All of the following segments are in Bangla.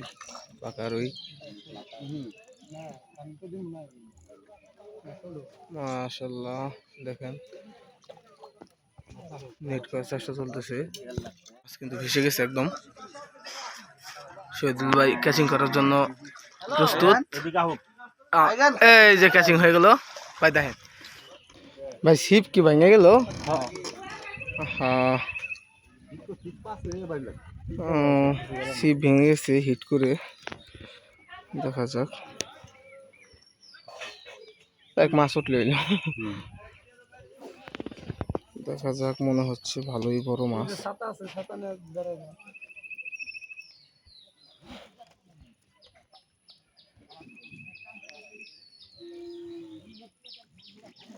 রুই পাকা রুই। মাশাল্লাহ দেখেন। নেট করার চেষ্টা চলতেছে। কিন্তু ভেসে গেছে একদম। শহীদুল ভাই ক্যাচিং করার জন্য প্রস্তুত। এই যে ক্যাচিং হয়ে গেল। ভাই দেখেন। ভাই শিপ কি ভেঙে গেল? হ্যাঁ শিপ ভেঙে গেছে হিট করে। দেখা যাক। এক মাছ উঠলে। দেখা যাক, মনে হচ্ছে ভালোই বড় মাছ।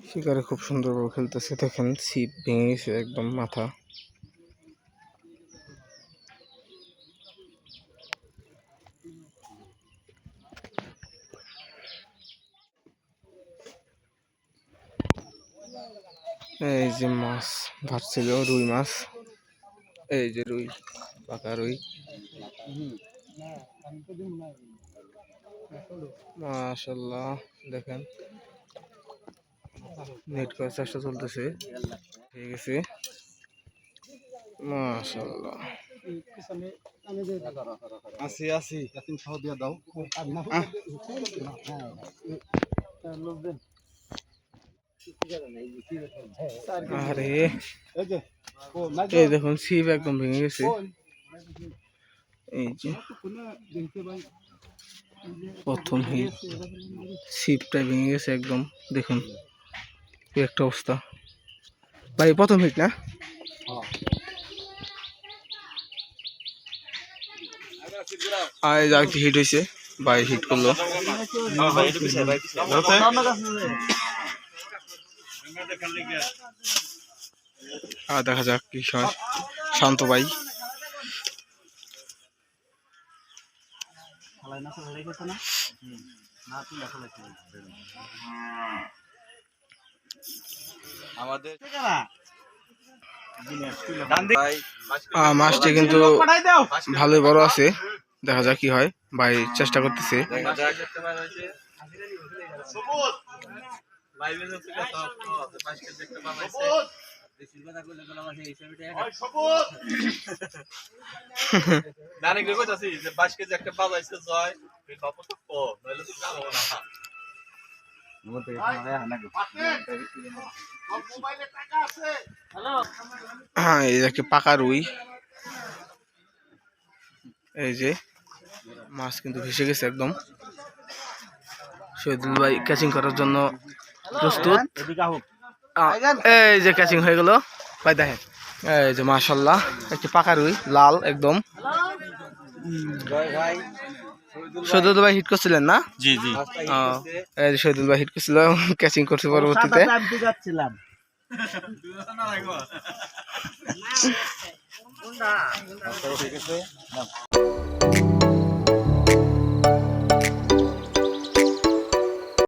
শিকারে খুব সুন্দরভাবে খেলতেছে, দেখেন ছিপ ভেঙে গেছে একদম মাথা। এই যে মাছ ধরছিল রুই মাছ। এই যে রুই পাকা রুই। মাশাল্লাহ দেখেন। নেট করার চেষ্টা চলতেছে। ঠিক আছে মাশাল্লাহ আসি আসি। দাও আরে এই দেখুন ছিপ একদম ভেঙে গেছে। এই যে প্রথম হিট ছিপটা ভেঙে গেছে একদম দেখুন কি একটা অবস্থা। ভাই প্রথম হিট না? আর যা কি হিট হয়েছে ভাই হিট করল। আর দেখা যাক কি হয়। শান্ত ভাই। আমাদের মাছটি কিন্তু ভালোই বড় আছে। দেখা যাক কি হয়। ভাই চেষ্টা করতেছে। নানি কে কইতাছি যে 22 কেজি একটা বাজাইছে জয়। এই তো কো নইলে তো কাম না। হ্যাঁ এই দেখে পাকা রুই। এই যে মাছ কিন্তু ভেসে গেছে একদম। শহীদুল ভাই ক্যাচিং করার জন্য প্রস্তুত? এই যে ক্যাচিং হয়ে গেল। ভাই দেখেন এই যে মাশাল্লাহ একটি পাকা রুই লাল একদম। শহীদুল ভাই হিট করছিলেন না? জি জি। এই যে শহীদুল ভাই হিট করছিল ক্যাচিং করছে পরবর্তীতে। যাচ্ছিলাম।